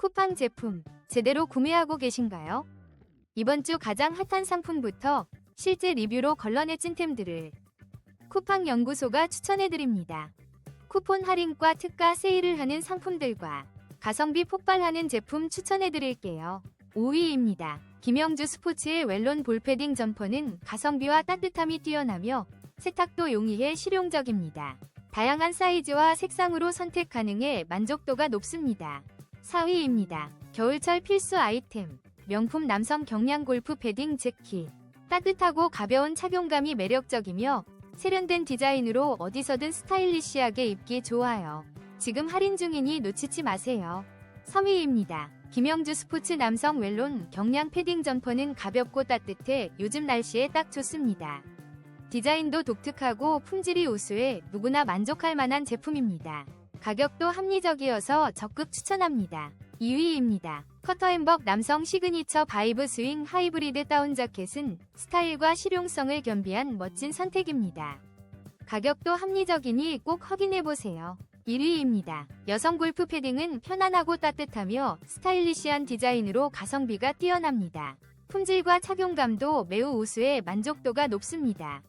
쿠팡 제품 제대로 구매하고 계신가요? 이번 주 가장 핫한 상품부터 실제 리뷰로 걸러내 찐템들을 쿠팡 연구소가 추천해드립니다. 쿠폰 할인과 특가 세일을 하는 상품들과 가성비 폭발하는 제품 추천해드릴게요. 5위입니다. 김영주 스포츠의 웰론 볼패딩 점퍼는 가성비와 따뜻함이 뛰어나며 세탁도 용이해 실용적입니다. 다양한 사이즈와 색상으로 선택 가능해 만족도가 높습니다. 4위입니다. 겨울철 필수 아이템. 명품 남성 경량 골프 패딩 재킷. 따뜻하고 가벼운 착용감이 매력적이며 세련된 디자인으로 어디서든 스타일리시하게 입기 좋아요. 지금 할인 중이니 놓치지 마세요. 3위입니다. 김영주 스포츠 남성 웰론 경량 패딩 점퍼는 가볍고 따뜻해 요즘 날씨에 딱 좋습니다. 디자인도 독특하고 품질이 우수해 누구나 만족할 만한 제품입니다. 가격도 합리적이어서 적극 추천합니다. 2위입니다. 커터햄벅 남성 시그니처 바이브 스윙 하이브리드 다운 자켓은 스타일과 실용성을 겸비한 멋진 선택입니다. 가격도 합리적이니 꼭 확인해보세요. 1위입니다. 여성 골프 패딩은 편안하고 따뜻하며 스타일리시한 디자인으로 가성비가 뛰어납니다. 품질과 착용감도 매우 우수해 만족도가 높습니다.